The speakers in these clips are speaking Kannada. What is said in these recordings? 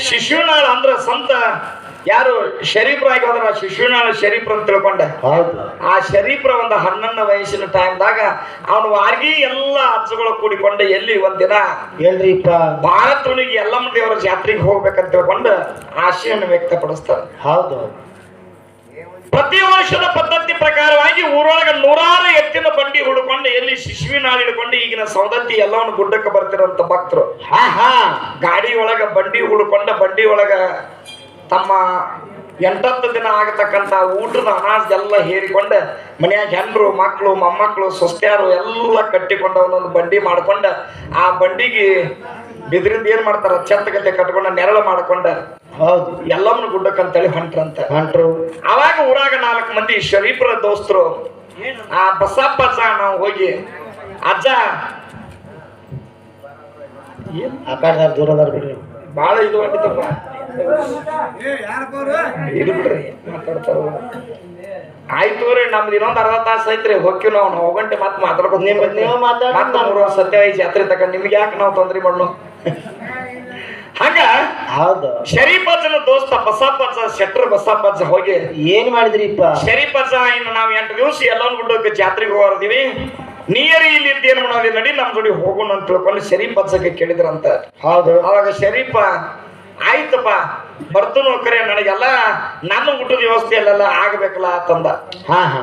ಶಿಶುನಾಳ ಅಂದ್ರ ಸಂತ ಯಾರು ಶರೀಫ್ರಾಗಿ ಹೋದ್ರ ಶಿಶುನಾಳ ಶರೀಫ್ರ ಅಂತ ತಿಳ್ಕೊಂಡೆ. ಹೌದು. ಆ ಶರೀಫ್ರ ಒಂದು ಹನ್ನೊಂದು ವಯಸ್ಸಿನ ಟೈಮ್ದಾಗ ಅವನು ವಾರ್ಗಿ ಎಲ್ಲ ಅಜ್ಜಗಳು ಕೂಡಿಕೊಂಡು ಎಲ್ಲಿ ಒಂದಿನ ಹೇಳ್ರಿಪ್ಪ ಭಾರತನಿಗೆ ಎಲ್ಲಮ್ಮ ದೇವರ ಜಾತ್ರೆಗೆ ಹೋಗ್ಬೇಕಂತ ತಿಳ್ಕೊಂಡು ಆಶೆಯನ್ನು ವ್ಯಕ್ತಪಡಿಸ್ತಾರೆ. ಹೌದು. ಪ್ರತಿ ವರ್ಷದ ಪದ್ಧತಿ ಪ್ರಕಾರವಾಗಿ ಊರೊಳಗ ನೂರಾರು ಎತ್ತಿನ ಬಂಡಿ ಹುಡುಕೊಂಡು ಎಲ್ಲಿ ಶಿಶುವಿನ ಹಿಡ್ಕೊಂಡು ಈಗಿನ ಸೌದತ್ತಿ ಎಲ್ಲವನ್ನು ಗುಡ್ಡಕ್ಕೆ ಬರ್ತಿರೋಂಥ ಭಕ್ತರು. ಹಾ ಹಾ ಗಾಡಿ ಒಳಗ ಬಂಡಿ ಹುಡ್ಕೊಂಡ ಬಂಡಿ ಒಳಗ ತಮ್ಮ ಎಂಟತ್ತು ದಿನ ಆಗತಕ್ಕಂತ ಊಟದ ಅನಾಜ್ ಎಲ್ಲ ಹೇರಿಕೊಂಡ ಮನ್ಯಾಗ ಜನರು ಮಕ್ಕಳು ಮೊಮ್ಮಕ್ಕಳು ಸೊಸ್ತ್ಯಾರು ಎಲ್ಲ ಕಟ್ಟಿಕೊಂಡ ಒಂದೊಂದು ಬಂಡಿ ಮಾಡ್ಕೊಂಡ ಆ ಬಂಡಿಗೆ ಬಿದ್ರಿಂದ ಏನು ಮಾಡ್ತಾರ? ಚೆತ್ತಗತ್ತೆ ಕಟ್ಕೊಂಡ ನೆರಳು ಮಾಡ್ಕೊಂಡ ಹೌದು ಎಲ್ಲಮ್ಮನ ಗುಡ್ಡಕ್ಕಂತೇಳಿ ಹೊಂಟ್ರಂತ. ಹೊಂಟ್ರು. ಅವಾಗ ಊರಾಗ ನಾಲ್ಕು ಮಂದಿ ಶರೀಫರ ದೋಸ್ತರು. ಆ ಬಸಪ್ಪ ಅಜ್ಜ ನಾವು ಹೋಗಿ ಅಜ್ಜ ಏನ್ ಕಡೆ ದೂರದಾರ ಬಿಡ್ರಿ. ಭಾಳ ಇದು ಮಾಡಿದ್ದಪ್ಪ ಇದು ಬಿಡ್ರಿ ಮಾತಾಡ್ತಾರ ಆಯ್ತು ರೀ ನಮ್ದು ಇನ್ನೊಂದು ಅರ್ಧ ತಾಸು ಐತ್ರಿ ಹೋಗ್ತೀವಿ ನಾವು ನಾವು ಗಂಟೆ ಮತ್ತೆ ಮಾತಾಡ್ಕೊಂಡು ನೀವು- ನೀವು ಮಾತಾಡಿ, ಮತ್ತೆ ಮೂರು ವರ್ಷ ಸತ್ಯ ಐತಿ ಜಾತ್ರೆ ತಕ ನಿಮ್ಗೆ ಯಾಕೆ ನಾವು ತೊಂದ್ರೆ ಮಾಡಲು? ಹಂಗ? ಹೌದು. ಶರೀಫಜ್ಜನ ದೋಸ್ತ ಬಸಪ್ಪಜ್ಜ ಶೆಟ್ರ ಬಸಪ್ಪಜ್ಜ ಹೋಗಿ ಏನ್ ಮಾಡಿದ್ರಿಪ್ಪ? ಶರೀಫಜ್ಜ ಇನ್ನು ನಾವು ಎಂಟು ದಿವಸ ಎಲ್ಲೊಂದು ಗುಡ್ಡಕ್ಕೆ ಜಾತ್ರೆಗೆ ಹೋಗಿದೀವಿ ನೀರಿ ಇಲ್ಲಿ ಏನ್ ಮಾಡೋದು? ನಡಿ ನಮ್ಮ ಜೋಡಿ ಹೋಗೋಣ ಅಂತ ತಿಳ್ಕೊಂಡು ಶರೀಫ್ ಅಜ್ಜಕ್ಕೆ ಕೇಳಿದ್ರಂತ. ಹೌದು. ಅವಾಗ ಶರೀಫ ಆಯ್ತಪ್ಪ ಬರ್ತನು ಕರೆ ನನಗೆಲ್ಲ ನನ್ನ ಊಟದ ವ್ಯವಸ್ಥೆ ಅಲ್ಲೆಲ್ಲ ಆಗ್ಬೇಕಲ್ಲ ಅಂತಂದ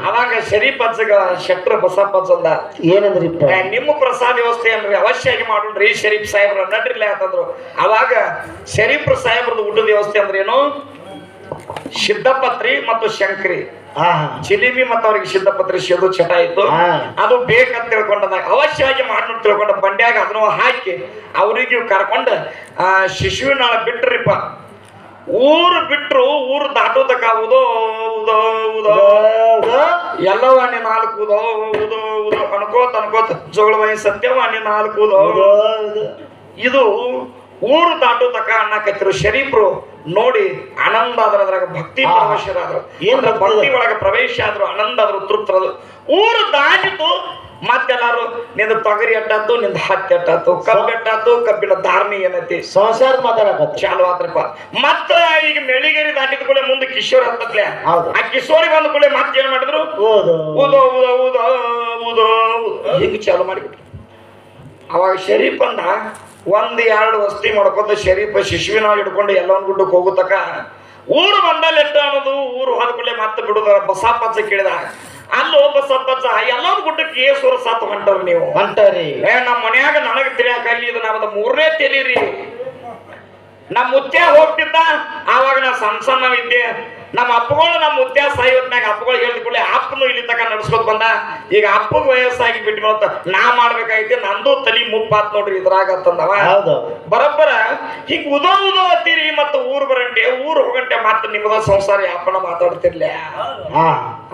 ಅವಾಗ ಶರೀಫ್ ಅಜ್ಜಗ ಶೆಟ್ರ ಬಸಪ್ಪ ಅಜ್ಜಂದ ಏನಂದ್ರಿ ನಿಮ್ಮ ಪ್ರಸಾದ ವ್ಯವಸ್ಥೆ ಏನ್ರಿ? ಅವಶ್ಯವಾಗಿ ಮಾಡೋಣ್ರಿ ಶರೀಫ್ ಸಾಹೇಬ್ರ ನಡ್ರಿಲ್ಲ ಅಂತಂದ್ರು. ಅವಾಗ ಶರೀಫ್ ಸಾಹೇಬ್ರದ ಊಟದ ವ್ಯವಸ್ಥೆ ಅಂದ್ರೆ ಏನು ಸಿದ್ಧಪತ್ರಿ ಮತ್ತು ಶಂಕರಿ. ಚಿಲಿಮಿ ಮತ್ತು ಅವ್ರಿಗೆ ಸಿದ್ಧಪತ್ರ ಸೇದು ಚಟ ಇತ್ತು. ಅದು ಬೇಕಂತ ತಿಳ್ಕೊಂಡ ಅವಶ್ಯವಾಗಿ ಮಾಡೋಣ ತಿಳ್ಕೊಂಡ ಬಂಡ್ಯಾಗ ಅದನ್ನು ಹಾಕಿ ಅವರಿಗೆ ಕರ್ಕೊಂಡು ಆ ಶಿಶುವಿನಾಳ ಬಿಟ್ರಿಪ್ಪ. ಊರು ಬಿಟ್ರು ಊರು ದಾಟೋದಕ್ಕ ಉದೋ ಉದೋ. ಉದೋ ಎಲ್ಲವಾಣಿ ನಾಲ್ಕು ಉದೋ ಉದೋ ಉದೋ ಅನ್ಕೋತ ಅನ್ಕೋತ ಜೋಳವಾಣಿ ಸತ್ಯವಾಣಿ ನಾಲ್ಕು ಉದೋ. ಇದು ಊರು ದಾಟೋದಕ್ಕ ಅನ್ನಕತ್ತಿರು ಶರೀಫ್ರು ನೋಡಿ ಆನಂದ ಆದ್ರ ಅದ್ರಾಗ ಭಕ್ತಿ. ಪ್ರವೇಶರಾದ್ರು. ಏನ್ ಭಕ್ತಿ? ಒಳಗೆ ಪ್ರವೇಶ ಆದ್ರು ಆನಂದ ಆದ್ರು ತೃಪ್ತರದು ಊರು ದಾಟಿತು ಮತ್ತೆಲ್ಲಾರು ನಿಂದ ತೊಗರಿ ಅಟ್ಟಾತು ನಿಂದ ಹತ್ತಿ ಅಟ್ಟಾತು ಕಬ್ಬು ಅಟ್ಟಾತು ಕಬ್ಬಿನ ಧಾರ್ಮಿ ಏನೈತಿ? ಸಂಸಾರ ಮಾತಾಡಕ ಚಾಲು ಆತ್ರಪ್ಪ ಮತ್ತ ಈಗ ಮೆಳಿಗೇರಿ ದಾಟಿದ ಕೂಡಲೇ ಮುಂದೆ ಕಿಶೋರ್ ಹತ್ತತ್ಲೆ. ಆ ಕಿಶೋರಿ ಬಂದ ಕೂಡಲೇ ಮತ್ತೆ ಏನ್ ಮಾಡಿದ್ರು ಓದು ಓದೋ ಓದೋ ಓದೋ ಈಗ ಹೀಗೆ ಚಾಲು ಮಾಡಿಬಿಟ್ರು. ಅವಾಗ ಶರೀಫ್ ಅಂದ ಒಂದ್ ಎರಡು ವಸ್ತಿ ಮಾಡ್ಕೊಂತ ಶರೀಫ ಶಿಶುವಿನ ಹಿಡ್ಕೊಂಡು ಎಲ್ಲೊಂದು ಗುಡ್ಡಕ್ಕೆ ಹೋಗುತ್ತಕ ಊರು ಬಂದಲ್ಲಿ ಎಟ್ಟು ಅನ್ನೋದು ಊರು ಹೊರಕೊಳ್ಳೆ ಮತ್ತೆ ಬಿಡುದ ಬಸಪ್ಪಚ್ಚ ಕೇಳಿದ ಅಲ್ಲೋ ಬಸಪ್ಪಚ್ಚ ಎಲ್ಲೊಂದು ಗುಡ್ಡಕ್ಕೆ ಏಸೂರ ಸತ್ತು ಹೊಂಟರ್ ನೀವು? ಹೊಂಟರಿ. ಏ ನಮ್ಮ ಮನ್ಯಾಗ ನನಗೆ ತಿಳಿಯಾಕ ಅಲ್ಲಿ ಇದು ನಮ್ದು ಮೂರನೇ ತಿಳಿರಿ ನಮ್ಮ ಮುತ್ಯ ಹೋಗ್ತಿದ್ದ ಆವಾಗ ನಾ ಸಣ್ಣ ಸಣ್ಣವಿದ್ದೆ ನಮ್ಮ ಅಪ್ಪಗಳು ನಮ್ಮ ಮುತ್ಯ ಸಾಯೋತ್ನಾಗ ಅಪ್ಪಗಳು ಹೇಳಿದ ಕೂಡಲೇ ಅಪ್ಪನು ಇಲ್ಲಿ ತಕ ನಡ್ಸ್ಕೊತ ಬಂದ. ಈಗ ಅಪ್ಪಗ ವಯಸ್ಸಾಗಿ ಬಿಟ್ಟು ಮತ್ತ ನಾ ಮಾಡ್ಬೇಕಾಯ್ತು ನಂದು ತಲಿ ಮುಪ್ಪಾತ್ ನೋಡ್ರಿ ಇದ್ರಾಗ ಅಂತಂದವ. ಹೌದು. ಬರಬ್ಬರ ಹಿಂಗ್ ಉದೋ ಉದೋ ಅತ್ತೀರಿ ಮತ್ತ ಊರ್ ಬರಂಟೆ ಊರ್ ಹೋಗಂಟೆ ಮತ್ತ ನಿಮ್ಮದ ಸಂಸಾರ ಯಾಪನ ಮಾತಾಡ್ತಿರ್ಲಿ.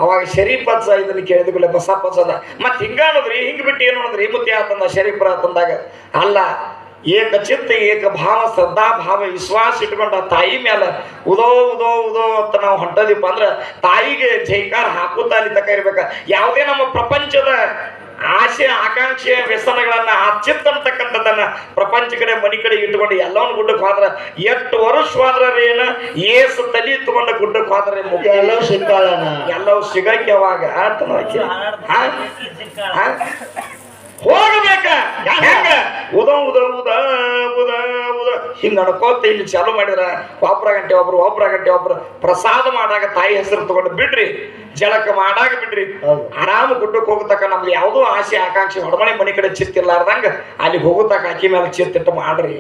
ಅವಾಗ ಶರೀಫ್ ಅಜ್ಜ ಇದನ್ನ ಕೇಳಿದ ಕೂಡಲೇ ಬಸಪ್ಪ ಅಜ್ಜದ ಮತ್ತೆ ಮತ್ ಹಿಂಗ ಅನ್ನೋದ್ರಿ ಹಿಂಗ್ ಬಿಟ್ಟು ಏನು ಅನ್ನೋದ್ರಿ ಮುತ್ಯ ಆತಂದ ಶರೀಫ್ ಆತಂದಾಗ ಅಲ್ಲ ಏಕ ಚಿತ್ತ ಏಕ ಭಾವ ಶ್ರದ್ಧಾ ಭಾವ ವಿಶ್ವಾಸ ಇಟ್ಕೊಂಡ ಆ ತಾಯಿ ಮೇಲೆ ಉದೋ ಉದೋ ಉದೋ ಅಂತ ನಾವು ಹೊಂಟದಿಪ್ಪ ಅಂದ್ರೆ ತಾಯಿಗೆ ಜೈಕಾರ ಹಾಕುತ್ತ ಅಲ್ಲಿ ತಕ ಇರ್ಬೇಕ. ಯಾವುದೇ ನಮ್ಮ ಪ್ರಪಂಚದ ಆಸೆ ಆಕಾಂಕ್ಷೆ ವ್ಯಸನಗಳನ್ನ ಆ ಚಿತ್ತ ಅಂತಕ್ಕಂಥದ್ದನ್ನ ಪ್ರಪಂಚ ಕಡೆ ಮನಿ ಕಡೆ ಇಟ್ಕೊಂಡು ಎಲ್ಲವನ್ನ ಗುಡ್ಡಕ್ಕೆ ಹೋದ್ರೆ ಎಷ್ಟು ವರ್ಷ ಹೋದ್ರೇನ ಏಸು ತಲೆ ಇಟ್ಕೊಂಡ ಗುಡ್ಡಕ್ಕೆ ಹೋದ್ರೆ ಎಲ್ಲವೂ ಎಲ್ಲೋ ಸಿಕ್ಕಾಳನ ಎಲ್ಲವೂ ಸಿಗಕ್ಕೆ ಯಾವಾಗ? ಆತನ ಆಕಿ. ಹಾ? ಹಾ? ಹೋಗ್ಬೇಕ ಹೆಂಗ ಉದ ಉದ ಉದ ಉದ ಉದ ಹಿಂಗ ನಡ್ಕೋತ ಇಲ್ಲಿ ಚಾಲು ಮಾಡಿದ್ರ ಒಬ್ರ ಗಂಟೆ ಒಬ್ರು ಒಬ್ರ ಗಂಟೆ ಒಬ್ರು. ಪ್ರಸಾದ ಮಾಡಾಗ ತಾಯಿ ಹೆಸರು ತಗೊಂಡು ಬಿಡ್ರಿ ಜಳಕ ಮಾಡಾಗ ಬಿಡ್ರಿ. ಹೌದು. ಆರಾಮ ಗುಡ್ಡಕ್ಕೆ ಹೋಗತಕ್ಕ ನಮ್ಗೆ ಯಾವುದೋ ಆಸೆ ಆಕಾಂಕ್ಷೆ ಹೊಡಮನೆ ಮನೆ ಕಡೆ ಚಿತ್ತಿರ್ಲಾರ್ದಂಗ ಅಲ್ಲಿ ಹೋಗತಕ್ಕ ಆಕಿ ಮೇಲೆ ಚಿತ್ತಿಟ್ಟು ಮಾಡ್ರಿ.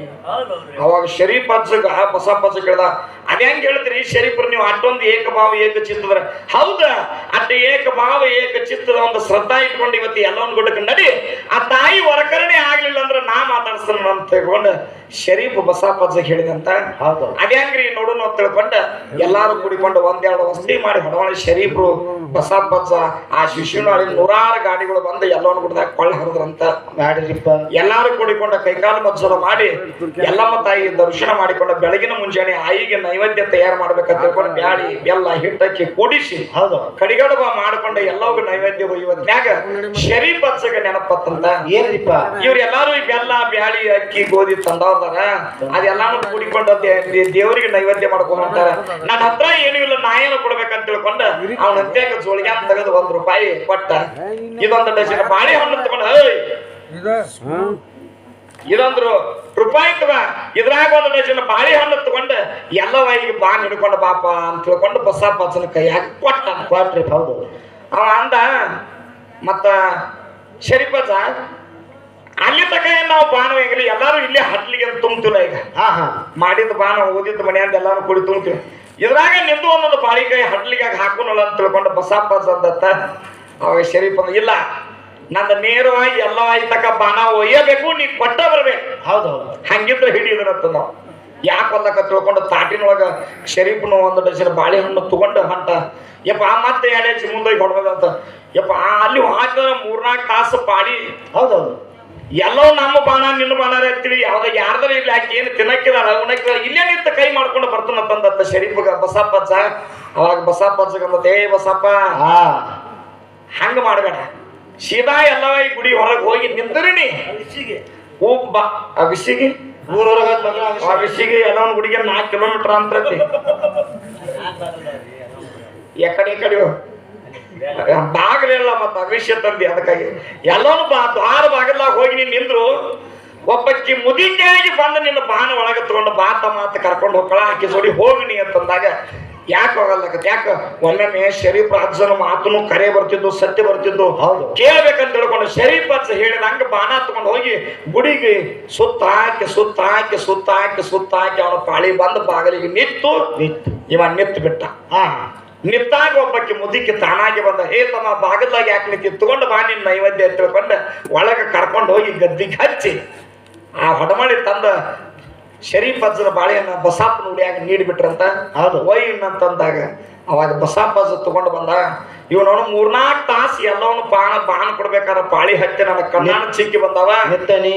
ಅವಾಗ ಶರೀಫ್ ಅಜ್ಜಗ ಬಸ ಪಜ್ಜ ಕೇಳ್ದ ಅದ್ಯಾಂಗ ಹೇಳ್ತೀರಿ ಶರೀಫ್ರು ನೀವು ಅಷ್ಟೊಂದು ಏಕಭಾವ ಏಕ ಚಿತ್ತದ್ರ? ಹೌದ ಏಕ ಏಕಭಾವ ಏಕ ಚಿತ್ತದ ಒಂದು ಶ್ರದ್ಧಾ ಇಟ್ಕೊಂಡು ಇವತ್ತು ಎಲ್ಲೊಂದು ಗುಡ್ಡಕ್ಕೆ ನಡಿ. ಆ ತಾಯಿ ಹೊರಕರಣೆ ಆಗ್ಲಿಲ್ಲ ಅಂದ್ರೆ ನಾ ಮಾತಾಡ್ಸ್ತಾನ ಅಂತ ತಿಳ್ಕೊಂಡು ಶರೀಫ್ ಬಸಾಪಜ್ಜ ಹೇಳಿದಂತ ಹೌದು. ಅದ್ಯಾಂಗ್ರಿ ನೋಡೋಣ ಅಂತ ತಿಳ್ಕೊಂಡ ಎಲ್ಲಾರು ಕೂಡಿಕೊಂಡು ಒಂದೆರಡು ವಸತಿ ಮಾಡಿ ಹೊಡವಳಿ ಶರೀಫ್ರು ಬಸಾಪಜ್ಜ ಆ ಶಿಶುನಾಳಿ ನೂರಾರು ಗಾಡಿಗಳು ಬಂದು ಎಲ್ಲವನ್ನ ಗುಡ್ದಾಗ ಕೊಳ್ಳ ಹರಿದ್ರಂತ ಎಲ್ಲಾರು ಕೂಡಿಕೊಂಡ ಕೈಕಾಲು ಮಜ್ಜಲ ಮಾಡಿ ಎಲ್ಲಮ್ಮ ತಾಯಿ ದರ್ಶನ ಮಾಡಿಕೊಂಡ ಬೆಳಗಿನ ಮುಂಜಾನೆ ಆಯಿಗೆ ನೈವೇದ್ಯ ತಯಾರು ಮಾಡ್ಬೇಕಂತ ತಿಳ್ಕೊಂಡು ಬ್ಯಾಳಿ ಬೆಲ್ಲ ಹಿಟ್ಟಕ್ಕೆ ಕೂಡಿಸಿ ಹೌದು. ಕಡಿಗಡಬ ಮಾಡ್ಕೊಂಡ ಎಲ್ಲವೂ ನೈವೇದ್ಯ ಇವತ್ನ್ಯಾಗ ಶರೀಫ್ ಹಚ್ಚಗ ನೆನಪತ್ತಂತ. ಏನ್ರಿಪ್ಪ ಇವ್ರೆಲ್ಲಾರು ಬೆಲ್ಲ ಬ್ಯಾಳಿ ಅಕ್ಕಿ ಗೋಧಿ ತಂದವ್ರ ತಂದವ್ರದಾರ ಅದೆಲ್ಲಾನು ಕೂಡಿಕೊಂಡು ದೇವರಿಗೆ ನೈವೇದ್ಯ ಮಾಡ್ಕೊಂಡು ಹೊಂಟಾರ ನನ್ನ ಹತ್ರ ಏನೂ ಇಲ್ಲ ನಾ ಏನು ಕೊಡ್ಬೇಕಂತ ತಿಳ್ಕೊಂಡು ಅವನ ಹತ್ಯಾಗ ಜೋಳಿಗೆ ತಗದು ಒಂದ್ ರೂಪಾಯಿ ಕೊಟ್ಟ. ಇದೊಂದು ಬಾಳಿ ಬಾಳೆಹಣ್ಣು ತಗೊಂಡು ಏಯ್ ಇದೊಂದು ರೂಪಾಯಿ ತಗ. ಇದ್ರಾಗ ಒಂದು ಬಾಳಿ ಬಾಳೆಹಣ್ಣು ತಗೊಂಡು ಎಲ್ಲವ ಈಗ ಬಾನ್ ಹಿಡ್ಕೊಂಡು ಬಾಪ ಅಂತ ತಿಳ್ಕೊಂಡು ಬಸಪ್ಪ ಅಜ್ಜನ ಕೈಯಾಗ ಕೊಟ್ಟ. ಕೊಟ್ರಿ ಹೌದು. ಅವ ಅಂದ ಮತ್ತ ಶರೀಫಜ್ಜ ಅಲ್ಲಿ ತಕ ಏನ್ ನಾವು ಬಾಣ ಹೆಂಗಿಲ್ಲ. ಎಲ್ಲಾರು ಇಲ್ಲೇ ಹಟ್ಲಿಗೆ ಅಂತ ತುಂಬ್ತಿಲ್ಲ ಈಗ. ಹಾ ಹಾ. ಮಾಡಿದ ಬಾಣ ಓದಿದ ಮನೆಯಿಂದ ಎಲ್ಲಾರು ಕೂಡಿ ತುಂಬ್ತೀವಿ. ಇದ್ರಾಗ ನಿಂದು ಒಂದೊಂದು ಬಾಳಿಕಾಯಿ ಹಡ್ಲಿಗೆ ಹಾಕೋಣಲ್ಲ ಅಂತ ತಿಳ್ಕೊಂಡು ಬಸಪ್ಪ ಅಂದತ್ತ ಅವಾಗ ಶರೀಫ್ ಅಂದ ಇಲ್ಲ ನಂದ ನೇರವಾಗಿ ಎಲ್ಲ ಆಯ್ತಕ್ಕ ಬಾಣ ಒಯ್ಯಬೇಕು ನೀ ಕೊಟ್ಟ ಬರ್ಬೇಕು. ಹೌದು ಹೌದು. ಹಂಗಿದ್ರೆ ಹಿಡಿಯೋದನತ್ತ ನಾವು. ಯಾಕೆ ಹೊಲಕ್ಕ ತಿಳ್ಕೊಂಡು ತಾಟಿನೊಳಗ ಶರೀಫ್ನು ಒಂದು ಡಜನ್ ಬಾಳೆಹಣ್ಣು ತಗೊಂಡು ಹಂಟ. ಯಪ್ಪ ಆ ಮತ್ತೆ ಎರಡು ಹೆಚ್ಚು ಮುಂದೋಗಿ ಹೊಡ್ಬೇಕಂತ ಯಪ್ಪ ಅಲ್ಲಿ ಹಾಕಿದ್ರೆ ಮೂರ್ನಾಲ್ಕು ತಾಸು ಪಾಡಿ ಹೌದು. ಹೌದು ಎಲ್ಲವೂ ನಮ್ಮ ಬಾಣ ನಿನ್ನ ಬಾಣ ಇರ್ತೀವಿ ಯಾವ್ದ ಯಾರ್ದಾರ ಇಲ್ಲಿ ಆಕೆ ಏನು ತಿನ್ನಕ್ಕಿದಾರ ಉಣಕ್ಕಿಲ್ಲ ಇಲ್ಲೇ ನಿಂತ ಕೈ ಮಾಡ್ಕೊಂಡು ಬರ್ತಾನ ಶರೀಫಗ ಬಸಪ್ಪ ಬಸಪ್ಪಜ್ಜ ಅವಾಗ ಬಸಪ್ಪ ಅಂದತ್ತ ಏ ಬಸಪ್ಪ ಹಾ ಹಂಗ ಮಾಡಬೇಡ. ಸೀದಾ ಎಲ್ಲವ ಈ ಗುಡಿ ಹೊರಗೆ ಹೋಗಿ ನಿಂತರಿ ಬಿಸಿಗೆ ಬಾ. ಆ ಬಿಸಿಗೆ ಎಲ್ಲ ಒಂದು ಆ ಬಿಸಿಗೆ ಎಲ್ಲವನ್ ಗುಡಿಗೆ ನಾಲ್ಕು ಕಿಲೋಮೀಟರ್ ಅಂತೈತಿ. ಎಕಡೆ ಕಡೆ ಬಾಗಿಲಿಲ್ಲ ಮತ್ತ ಅವಿಷ್ಯ ತಂದಿ ಅದಕ್ಕಾಗಿ. ಎಲ್ಲರೂ ಬಾ ದ್ವಾರ ಬಾಗಿಲಾಗ ಹೋಗಿ ನೀನ್ ನಿಂದ್ರು. ಒಬ್ಬಕ್ಕಿ ಮುದಿಕೆಯಾಗಿ ಬಂದು ನಿನ್ನ ಬಾನ ಒಳಗೆ ತಗೊಂಡು ಬಾತ ಮಾತು ಕರ್ಕೊಂಡು ಹೋಗ್ಕಳ ಆಕಿ ಹೋಗಿ ನೀ ಅಂತಂದಾಗ ಯಾಕೆ ಹೋಗಲ್ಲ ಯಾಕ? ಒಮ್ಮೊಮ್ಮೆ ಶರೀಫ್ ಅಜ್ಜನ ಮಾತನು ಕರೆ ಬರ್ತಿದ್ದು ಸತ್ಯ ಬರ್ತಿದ್ದು ಹೌದು. ಕೇಳ್ಬೇಕಂತ ತಿಳ್ಕೊಂಡು ಶರೀಫ್ ಅಜ್ಜ ಹೇಳಿದಂಗ ಬಾಣ ತಗೊಂಡು ಹೋಗಿ ಗುಡಿಗೆ ಸುತ್ತ ಹಾಕಿ ಸುತ್ತ ಹಾಕಿ ಸುತ್ತ ಹಾಕಿ ಸುತ್ತ ಹಾಕಿ ಅವನ ಪಾಳಿ ಬಂದು ಬಾಗಿಲಿಗೆ ನಿತ್ತು ನಿತ್ತು ಇವ ನಿತ್ತು ಬಿಟ್ಟ ಹಾ. ನಿತ್ತಾಗ ಒಬ್ಬಕ್ಕೆ ಮುದಿಕ್ಕೆ ತಾನಾಗಿ ಬಂದ ಹೇ ತಮ್ಮ ಭಾಗದಾಗ ಯಾಕೆ ನೀ ಬಾ ನಿನ್ನ ನೈವೇದ್ಯ ಅಂತ ತಿಳ್ಕೊಂಡು ಒಳಗೆ ಕರ್ಕೊಂಡು ಹೋಗಿ ಗದ್ದಿಗೆ ಹಚ್ಚಿ ಆ ಹೊಡಮಳಿ ತಂದ ಶರೀಫ್ ಅಜ್ಜನ ಬಾಳೆಯನ್ನ ಬಸಾಪನ ಉಡಿಯಾಗಿ ನೀಡಿಬಿಟ್ರಂತ ಹೌದು. ಅಂತಂದಾಗ ಅವಾಗ ಬಸಾಪ ಅಜ್ಜ ತಗೊಂಡು ಬಂದ ಇವನವನು ಮೂರ್ನಾಲ್ಕು ತಾಸು ಎಲ್ಲವನು ಬಾಣ ಬಾಣ ಕೊಡ್ಬೇಕಾರ ಪಾಳಿ ಹತ್ತಿ ನನ್ನ ಕಣ್ಣಾನ ಚಿಕ್ಕಿ ಬಂದವ. ಹೆತ್ತನಿ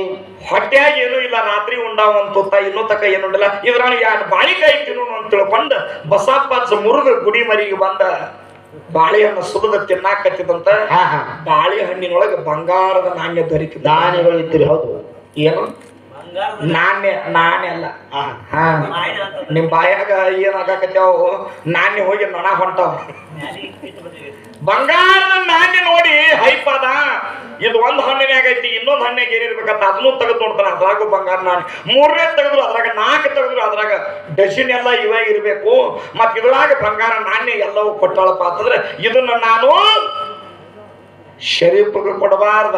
ಹೊಟ್ಯಾಗ ಏನೂ ಇಲ್ಲ ರಾತ್ರಿ ಉಂಡಾವ ಒಂದು ತುತ್ತ ಇನ್ನೂ ತಕ ಏನು ಉಂಡಿಲ್ಲ. ಇದ್ರಾಗ ಯಾರು ಬಾಳಿಕಾಯಿ ತಿನ್ನು ಅಂತ ತಿಳ್ಕೊಂಡು ಬಸಪ್ಪ ಮುರುಗ ಗುಡಿ ಮರಿಗೆ ಬಂದ ಬಾಳೆಹಣ್ಣು ಸುಲದ ತಿನ್ನಾಕತ್ತಿದಂತ ಹಾ ಹಾ. ಬಾಳೆಹಣ್ಣಿನೊಳಗೆ ಬಂಗಾರದ ನಾಣ್ಯ ದೊರಕಿದ ನಾಣ್ಯಗಳು ಇದ್ರಿ ಹೌದು. ಏನು? ನಾಣ್ಯ ಅಲ್ಲ. ಹಾ ಹಾ. ನಿಮ್ ಬಾಯಾಗ ಏನಾಗಕತ್ಯಾವ ನಾನೇ ಹೋಗಿ ನೊಣ ಹೊಂಟಾವ. ಬಂಗಾರದ ನಾಣ್ಯ ನೋಡಿ ಹೈಪ್ ಅದ ಇದು ಒಂದ್ ಹಣ್ಣಿನಾಗ ಐತಿ ಇನ್ನೊಂದ್ ಹಣ್ಣಿಗೆ ಏನಿರ್ಬೇಕಂತ ಅದನ್ನೂ ತೆಗೆದು ನೋಡ್ತಾನೆ. ಅದ್ರಾಗು ಬಂಗಾರ ನಾಣ್ಯ ಮೂರನೇ ತೆಗೆದ್ರು ಅದ್ರಾಗ, ನಾಲ್ಕು ತೆಗೆದ್ರು ಅದ್ರಾಗ ಡಸಿನ್ ಎಲ್ಲ ಇವಾಗ ಇರ್ಬೇಕು. ಮತ್ತ ಇದ್ರಾಗ ಬಂಗಾರ ನಾಣ್ಯ ಎಲ್ಲವೂ ಕೊಟ್ಟಾಳಪ್ಪ. ಅಂತಂದ್ರೆ ಇದನ್ನ ನಾನು ಶರೀಫ್ಗೆ ಕೊಡಬಾರ್ದ.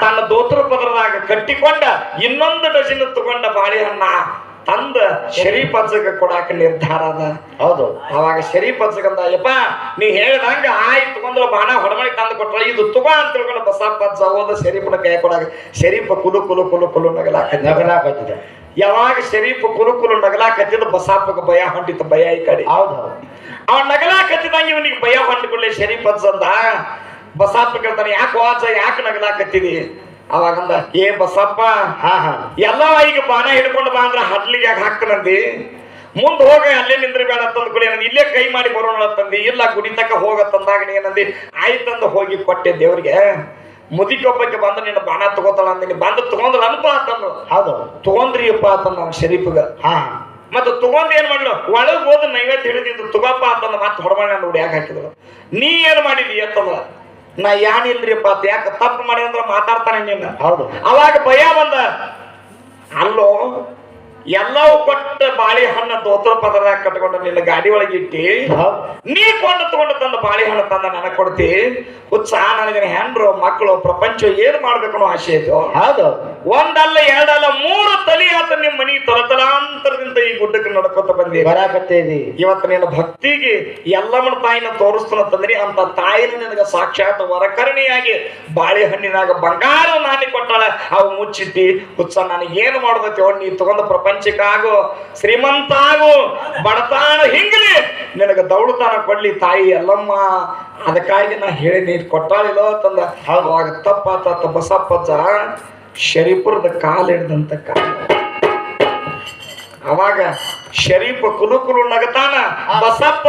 ತನ್ನ ದೋತ್ರ ಪದರದಾಗ ಕಟ್ಟಿಕೊಂಡ ಇನ್ನೊಂದು ಡಜನ್ ತಗೊಂಡ ಬಾಳೆಹಣ್ಣ ತಂದ ಶರೀಫ್ ಅಜ್ಜಗ ಕೊಡಾಕ ನಿರ್ಧಾರ ಅದ. ಹೌದು. ಅವಾಗ ಶರೀಫ್ ಅಜ್ಜಗಂದ ಯಪ್ಪ ನೀ ಹೇಳ್ದಂಗ ಆಯ್ತು ತಗೊಂಡ್ರ ಬಾಣ ಹೊಡಮಳಿ ತಂದು ಕೊಟ್ರ ಇದು ತುಗ ಅಂತ ತಿಳ್ಕೊಂಡು ಬಸಪ್ಪ ಅಜ್ಜ ಹೋದ ಶರೀಫನ ಕೈ ಕೊಡಾಕ ಶರೀಫ ಕುಲು ಕುಲು ಕುಲು ಕುಲು ನಗಲಾಕ ನಗಲಾಕತ್ತಿದೆ. ಯಾವಾಗ ಶರೀಫ್ ಕುಲು ಕುಲು ನಗಲಾಕತ್ತಿದ ಬಸಾಪಗ ಭಯ ಹೊಂಟಿತ್ತು ಭಯ ಈ ಕಡೆ. ಹೌದು. ಅವ್ನ ನಗಲಾಕ ನಗಲಾಕತ್ತಿದಂಗ ಇವನಿಗೆ ಭಯ ಹೊಂಟಿಕೊಳ್ಳಿ ಶರೀಫ್ ಅಜ್ಜ ಅಂದ ಬಸಪ್ಪ ಕೇಳ್ತಾನೆ ಯಾಕೆ ವಾಚ ಯಾಕೆ ನಗಲಾಕತ್ತಿದಿ ಅವಾಗಂದ ಏ ಬಸಪ್ಪ ಹಾ ಹಾ. ಎಲ್ಲ ಈಗ ಬಾಣ ಹಿಡ್ಕೊಂಡು ಬಾ ಅಂದ್ರೆ ಹಡ್ಲಿಗೆ ಯಾಕೆ ಹಾಕ್ತನಂದಿ? ಮುಂದೆ ಹೋಗ ಅಲ್ಲೇ ನಿಂದ್ರ ಬೇಡ ತಂದ್ ಇಲ್ಲೇ ಕೈ ಮಾಡಿ ಬರೋಣ ತಂದಿ ಇಲ್ಲ ಗುಡಿ ತಕ್ಕ ಹೋಗ ತಂದಾಗ ಏನಂದಿ ಆಯ್ತಂದ ಹೋಗಿ ಕೊಟ್ಟೆ ದೇವ್ರಿಗೆ. ಮುದಿಕೊಬ್ಬಕ್ಕೆ ಬಂದು ನಿನ್ನ ಬಾಣ ತಗೋತಾಳ ಅಂದಿನಿ. ಬಂದು ತಗೊಂಡ್ರ ಅಲ್ಪ ಅಂತಂದು ಹೌದು. ತಗೊಂಡ್ರಿಯಪ್ಪ ಅಂತಂದ ಅವ್ನ ಶರೀಫ್ಗ. ಹಾ. ಮತ್ತೆ ತಗೊಂಡ್ ಏನ್ ಮಾಡ್ಲು? ಒಳಗ್ ಹೋದ ನೈವೇದ್ಯ ಹಿಡಿದಿದ್ದು ತಗೋಪ್ಪ ಅಂತಂದ ಮತ್ತೆ ಹೊಡಮಣ್ಣ ನೋಡಿ ಯಾಕೆ ಹಾಕಿದ್ರು ನೀ ಏನ್ ಮಾಡಿದಿ ಅಂತಂದ ನಾ ಯಾನಿಲ್ರಿಪ್ಪ ಯಾಕ ಯಾಕೆ ತಪ್ಪು ಮಾಡಿ ಅಂದ್ರೆ ಮಾತಾಡ್ತಾನೆ ನಿನ್ನ ಹೌದು. ಅವಾಗ ಭಯ ಬಂದ ಅಲ್ಲೋ ಎಲ್ಲವೂ ಕೊಟ್ಟ ಬಾಳೆಹಣ್ಣ ದೋತ್ರ ಪದರ ಕಟ್ಕೊಂಡು ನಿನ್ನ ಗಾಡಿ ಒಳಗೆ ಇಟ್ಟಿ ನೀ ಕೊಂಡು ತಗೊಂಡು ತಂದ ಬಾಳೆಹಣ್ಣು ತಂದ ನನಗೆ ಕೊಡ್ತಿ. ಉತ್ಸಾಹ ನನಗೆ ಹೆಂಡ್ರು ಮಕ್ಕಳು ಪ್ರಪಂಚ ಏನ್ ಮಾಡ್ಬೇಕು ಅನ್ನೋ ಆಸೆ ಇದು ಹೌದು. ಒಂದಲ್ಲ ಎರಡಲ್ಲ ಮೂರು ತಲೆ ಆತ ನಿಮ್ಮ ಮನಿ ತಲತಲಾಂತರದಿಂದ ಈ ಗುಡ್ಡಕ್ಕೆ ನಡ್ಕೊತ ಬಂದಿ. ಬರಾಕತ್ತೇದಿ ಇವತ್ತು ನಿನ್ನ ಭಕ್ತಿಗೆ ಎಲ್ಲಮ್ಮನ ತಾಯಿನ ತೋರಿಸ್ತನಂತಂದ್ರಿ ಅಂತ ತಾಯಿನ ನಿನಗೆ ಸಾಕ್ಷಾತ್ ವರಕರಣಿಯಾಗಿ ಬಾಳೆಹಣ್ಣಿನಾಗ ಬಂಗಾರ ನಾನಿ ಕೊಟ್ಟಾಳ. ಅವು ಮುಚ್ಚಿಟ್ಟಿ ಹುಚ್ಚ ಏನು ಮಾಡೋದಕ್ಕೆ ನೀ ತಗೊಂಡ ಪ್ರಪಂಚಕ್ಕಾಗು ಶ್ರೀಮಂತ ಆಗೋ ಬಡತಾನ ಹಿಂಗಲಿ ನಿನಗೆ ದೌಡತಾನ ಕೊಡ್ಲಿ ತಾಯಿ ಎಲ್ಲಮ್ಮ ಅದಕ್ಕಾಗಿ ನಾ ಹೇಳಿ ನೀನು ಕೊಟ್ಟಾಳಿಲ್ಲೋ ತಂದ ಅವಾಗ ತಪ್ಪಾತ ಬಸಪ್ಪಜ್ಜ ಶರೀಪುರದ ಕಾಲು ಕಾಲ. ಅವಾಗ ಶರೀಫ ಕುಲು ನಗತಾನ ಬಸಪ್ಪ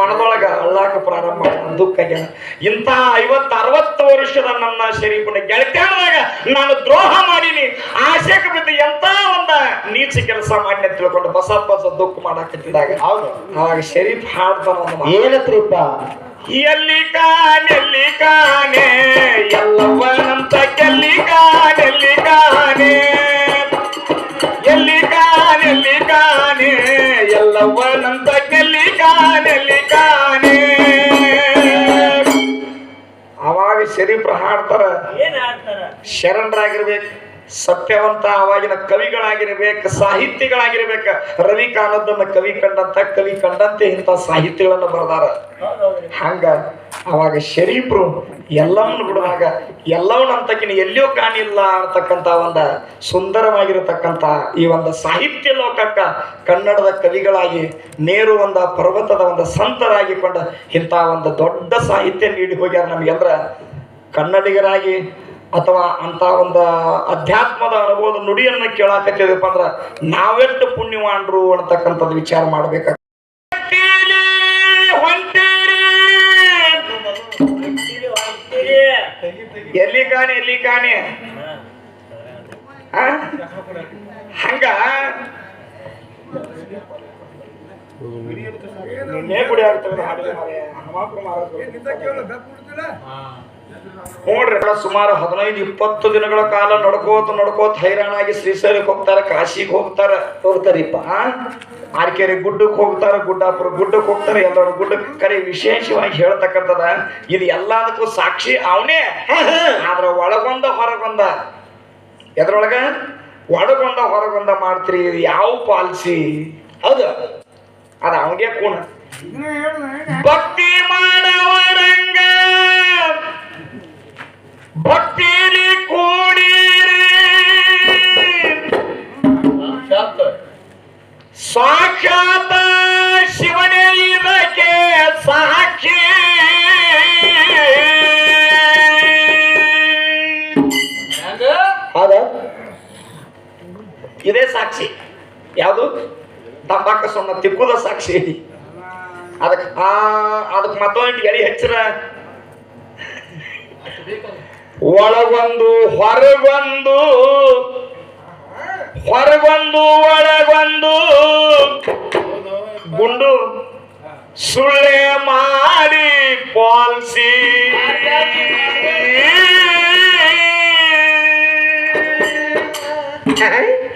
ಮನದೊಳಗ ಅಳ್ಳಾಕ ಪ್ರಾರಂಭ ಮಾಡ್ತಾನ. ದುಃಖ ಜನ. ಇಂತಹ ಐವತ್ತ ಅರವತ್ತು ವರ್ಷದ ನನ್ನ ಶರೀಫನ ಗೆಳತ್ಯಾದಾಗ ನಾನು ದ್ರೋಹ ಮಾಡೀನಿ. ಆಶೆಗೆ ಬಿದ್ದು ಎಂತ ಒಂದ ನೀಚ ಕೆಲಸ ಮಾಡಿ ಅಂತ ತಿಳ್ಕೊಂಡು ಬಸಪ್ಪ ದುಃಖ ಮಾಡಾಕತ್ತಿದಾಗ ಹೌದು. ಅವಾಗ ಶರೀಫ್ ಹಾಡ್ತಾನ ಏನತ್ರಿಪ್ಪ? ಎಲ್ಲಿ ಕಾನೆಲ್ಲಿ ಕಾನೆ ಎಲ್ಲವನಂತ ಕೆಲ್ಲಿ ಕಾನೆಲ್ಲಿ ಶರಣರಾಗಿರ್ಬೇಕು ಸತ್ಯವಂತ ಅವಾಗಿನ ಕವಿಗಳಾಗಿರ್ಬೇಕು, ಸಾಹಿತ್ಯಗಳಾಗಿರ್ಬೇಕು ರವಿ ಕಾಣದನ್ನ ಕವಿ ಕಂಡಂತ, ಕವಿ ಕಂಡಂತೆ ಇಂಥ ಸಾಹಿತ್ಯಗಳನ್ನು ಬರೆದಾರ. ಹಂಗ ಅವಾಗ ಶರೀಫ್ರು ಎಲ್ಲವನ್ನು ಬಿಡುವಾಗ ಎಲ್ಲವನ್ನಂತಕಿನ ಎಲ್ಲಿಯೂ ಕಾಣಿಲ್ಲ ಅಂತಕ್ಕಂಥ ಒಂದು ಸುಂದರವಾಗಿರತಕ್ಕಂಥ ಈ ಒಂದು ಸಾಹಿತ್ಯ ಲೋಕಕ್ಕ ಕನ್ನಡದ ಕವಿಗಳಾಗಿ ನೇರು ಒಂದು ಪರ್ವತದ ಒಂದು ಸಂತರಾಗಿಕೊಂಡ ಇಂಥ ಒಂದು ದೊಡ್ಡ ಸಾಹಿತ್ಯ ನೀಡಿ ಹೋಗ್ಯಾರ ನಮಗೆಂದ್ರ ಕನ್ನಡಿಗರಾಗಿ ಅಥವಾ ಅಂತ ಒಂದು ಅಧ್ಯಾತ್ಮದ ಅನುಭವದ ನುಡಿಯನ್ನು ಕೇಳಾಕತ್ತಿದಪ್ಪ ಅಂದ್ರ ನಾವೆಷ್ಟು ಪುಣ್ಯವಾನ್ರು ಅಂತಕ್ಕಂಥದ್ದು ವಿಚಾರ ಮಾಡ್ಬೇಕು ಹೊಂಟೀರಿ ಹೊಂಟಿರಿ, ಹೊಂಟಿರಿ. ಎಲ್ಲಿ ಕಾಣಿ ಎಲ್ಲಿ ಕಾಣಿ? ಹಂಗ? ನಿನ್ನೆ ಗುಡಿ ಆಗ್ತದೆ ನೋಡ್ರಿ ಸುಮಾರು ಹದಿನೈದು ಇಪ್ಪತ್ತು ದಿನಗಳ ಕಾಲ ನಡ್ಕೋತ ನಡ್ಕೋತ ಹೈರಾಣಾಗಿ ಶ್ರೀಶೈಲಕ್ಕೆ ಹೋಗ್ತಾರೆ ಕಾಶಿಗೆ ಹೋಗ್ತಾರ. ಹೋಗ್ತಾರಿಪ್ಪ. ಆ? ಆರ್ಕೆರೆ ಗುಡ್ಡಕ್ಕೆ ಹೋಗ್ತಾರ ಗುಡ್ಡಾಪುರ ಗುಡ್ಡಕ್ಕೆ ಹೋಗ್ತಾರೆ ಎಲ್ಲರೂ ಗುಡ್ಡಕ್ಕೆ ಕರೆ ವಿಶೇಷವಾಗಿ ಹೇಳ್ತಕ್ಕಂಥದ ಇದು ಎಲ್ಲದಕ್ಕೂ ಸಾಕ್ಷಿ ಅವನೇ. ಆದ್ರ ಒಳಗೊಂದ ಹೊರಗೊಂದ ಎದ್ರೊಳಗ? ಒಳಗೊಂದ ಹೊರಗೊಂದ ಮಾಡ್ತೀರಿ ಇದು ಯಾವ ಪಾಲಿಸಿ? ಹೌದು ಅದ ಅವನಿಗೆ ಕೂಣ. ಭಕ್ತಿ ಮಾಡವರಂಗ ಭಕ್ತಿಲಿ ಕೂಡಿರಿ. ಸಾಕ್ಷಾತ್. ಶಿವನೇ ಇದಕ್ಕೆ ಸಾಕ್ಷಿ. ಹೌದ? ಇದೇ ಸಾಕ್ಷಿ. ಯಾವುದು? ತಂಬಾಕ ಸೊನ್ನ ತಿಕ್ಕುದ ಸಾಕ್ಷಿ. ಅದಕ್ಕೆ ಆ ಅದಕ್ಕೆ ಮತ್ತೊಂದು ಎಳಿ ಹೆಚ್ಚರ. ಒಳಗೊಂದು, ಹೊರಗೊಂದು ಹೊರಗೊಂದು, ಒಳಗೊಂದು. ಗುಂಡು ಸುಳ್ಳೆ ಮಾಡಿ ಪಾಲ್ಸಿ.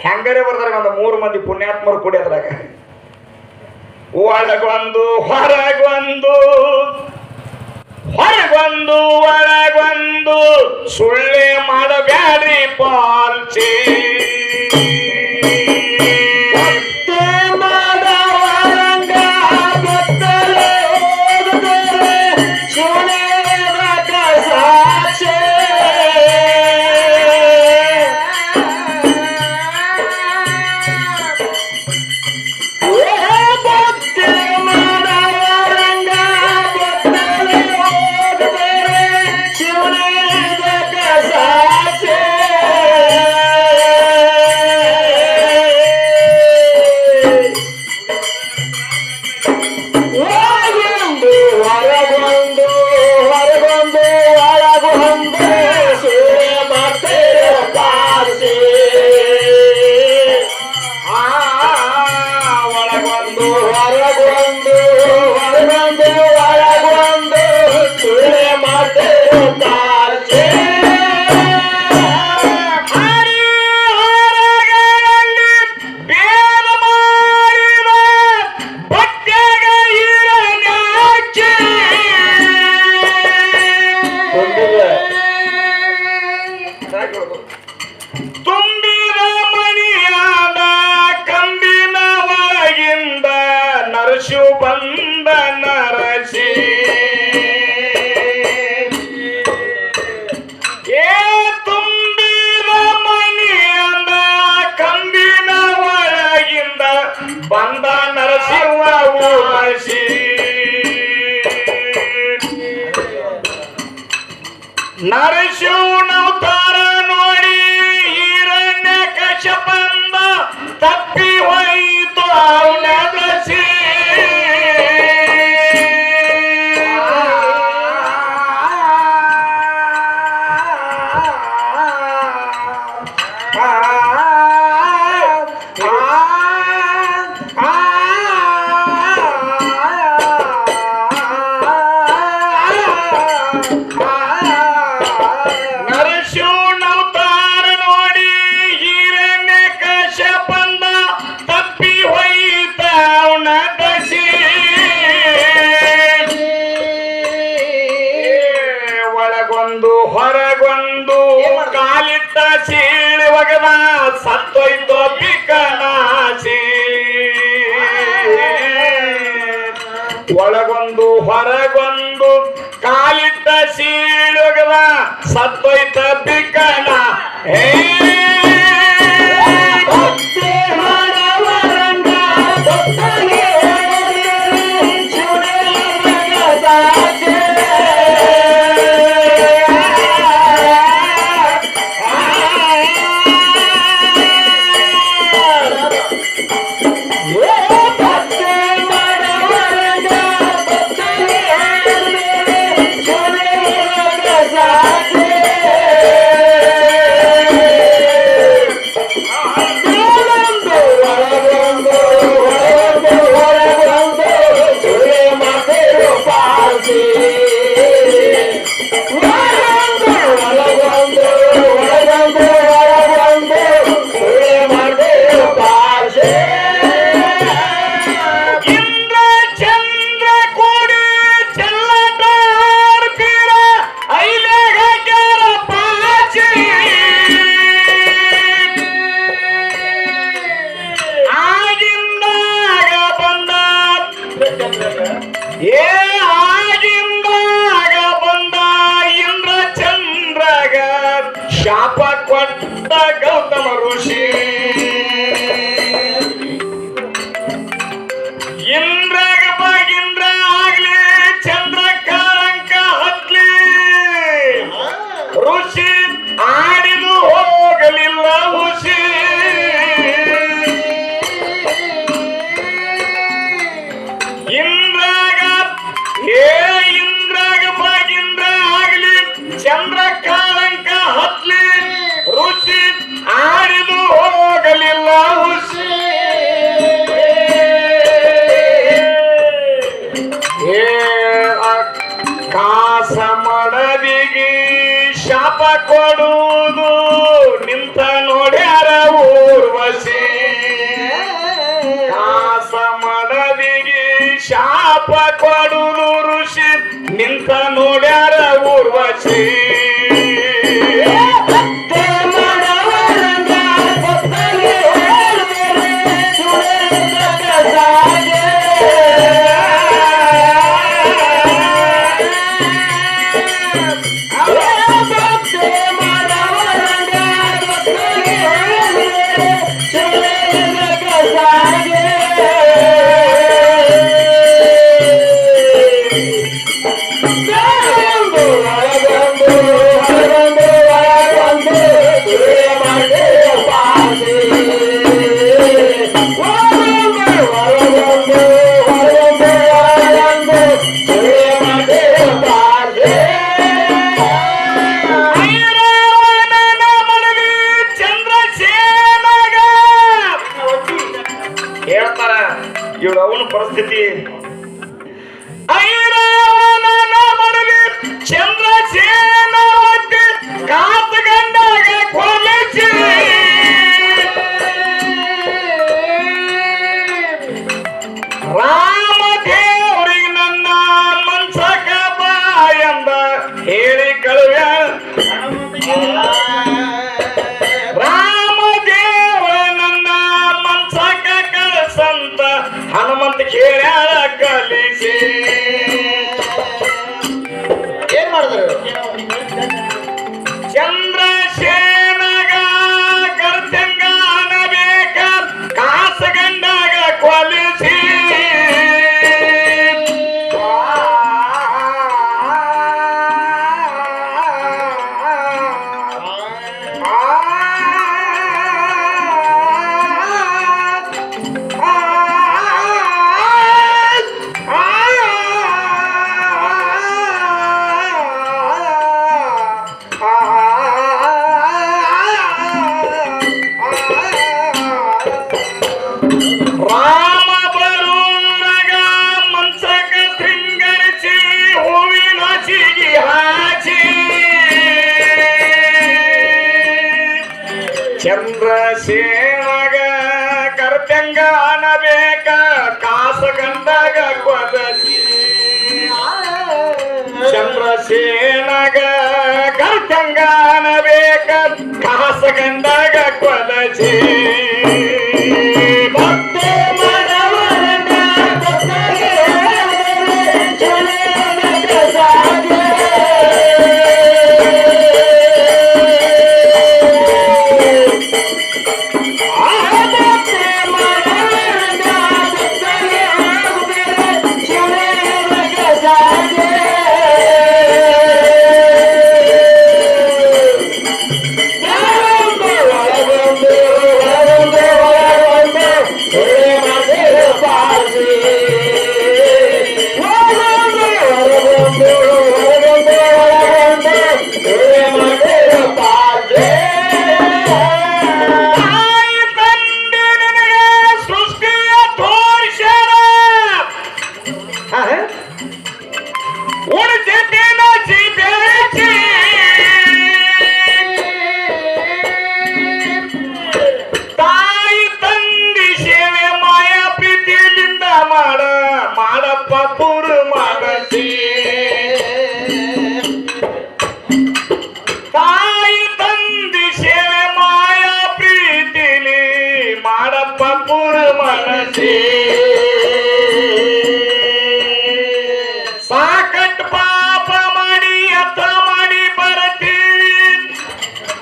ಹೆಂಗಾರೆ ಬರ್ತಾರೆ ಒಂದು ಮೂರು ಮಂದಿ ಪುಣ್ಯಾತ್ಮರು ಕೂಡಿ ಅದ್ರಾಗ. ಒಳಗೊಂದು, ಹೊರಗೊಂದು. ಹೊರಗೊಂದು ಒಳಗೊಂದು ಸುಳ್ಳೆ ಮಾಡಬ್ಯಾಡ್ರಿ ಪಾಲ್ಸಿ ಸತ್ತೋಯ್ತ ಬಿಕ್ಕಣ ಪರಿಸ್ಥಿತಿ. ಐರಾವಣನ ಮಡದಿ ಚಂದ್ರಸೇನವತಿ ಕಾತಗಂಡಾಗ ಚಂದ್ರಸೇನಗ ಕರ್ತಂಗ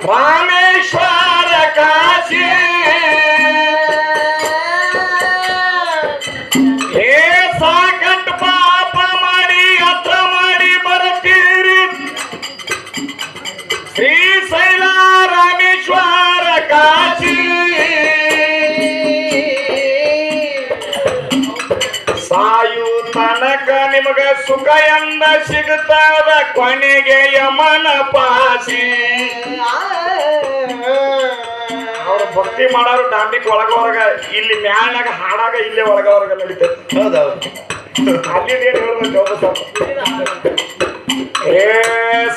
ರಾಮೇಶ್ವರ ಕಾಶಿ. ಸಿಗುತ್ತದ ಕೊನೆಗೆ ಯಮನ ಪಾಸಿ ಅವ್ರ ಭಕ್ತಿ ಮಾಡೋರು ಡಾಂಬಿಕ್ ಒಳಗ ಹೊರಗ ಇಲ್ಲಿ ಮ್ಯಾಲಾಗ ಹಾಡಾಗ ಇಲ್ಲೇ ಒಳಗ ಹೊರಗ ನಡೀತೈತಿ ಹೌದೌದು ಅಲ್ಲಿದೇನು ಹೇಳ್ಬೇಕು ಏ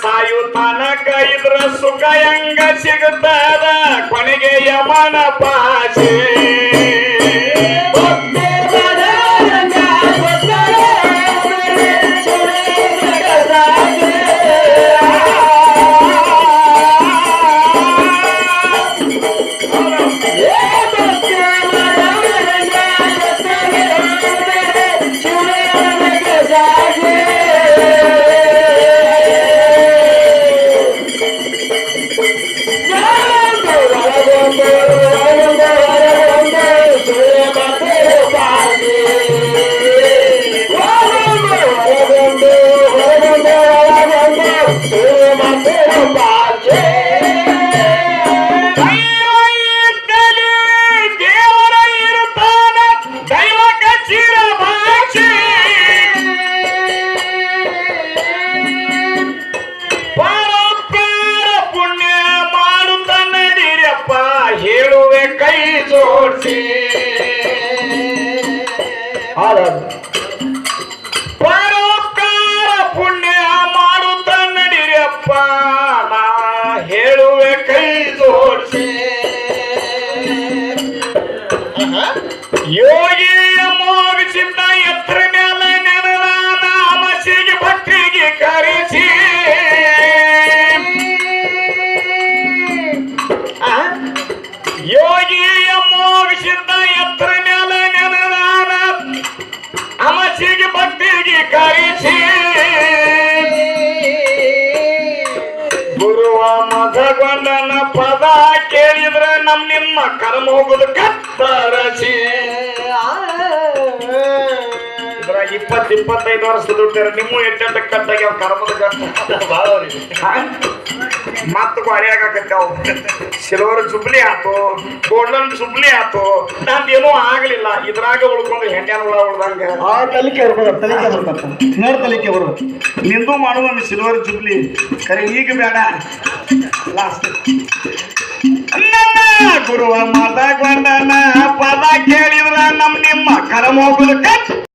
ಸಾಯು ತನಕ ಇದ್ರ ಸುಖ ಹೆಂಗ ಸಿಗುತ್ತದ ಕೊನೆಗೆ ಯಮನ ಪಾಸೆ ಹೋಗುದು ಕತ್ತರಸಿ ಇದ್ರಾಗ ಇಪ್ಪತ್ ಇಪ್ಪತ್ತೈದು ವರ್ಷ ದುಡ್ಡಿರ ನಿಮ್ಮ ಎಟ್ಟೆಂಟ ಕಟ್ಟಾಗಿ ಅವ್ರು ಕರ್ಮದ ಮತ್ತು ಭಾಳ ಅವ್ರಿ ಮತ್ತ ಹೊಳೆಯಾಗತ್ತಾವ ಸಿಲ್ವರ್ ಜುಬ್ಲಿ ಆತು ಗೋಲ್ಡನ್ ಜುಬ್ಲಿ ಆತು. ನಂದೇನೂ ಆಗ್ಲಿಲ್ಲ. ಇದ್ರಾಗ ಉಳ್ಕೊಂಡು ಹೆಂಡ್ಯಾನ ಹುಳ ಉಳ್ದಂಗ. ಆ ತಲಿಕೆ ತಲಿಕೆ ಬರ್ಬೇಕು. ನೇರ ತಲಿಕೆ ಬರ್ಬೇಕು. ನಿಂದು ಮಾಡುವ ಸಿಲ್ವರ್ ಜುಬ್ಲಿ. ಕರೆ ಈಗ ಬೇಡ. ಲಾಸ್ಟ್ ಗುರುವ ಮದ ಪದ ಕೇಳಿದ್ರ ನಮ್ ನಿಮ್ಮ ಕರಮೋಗುದು ಕತ್ತ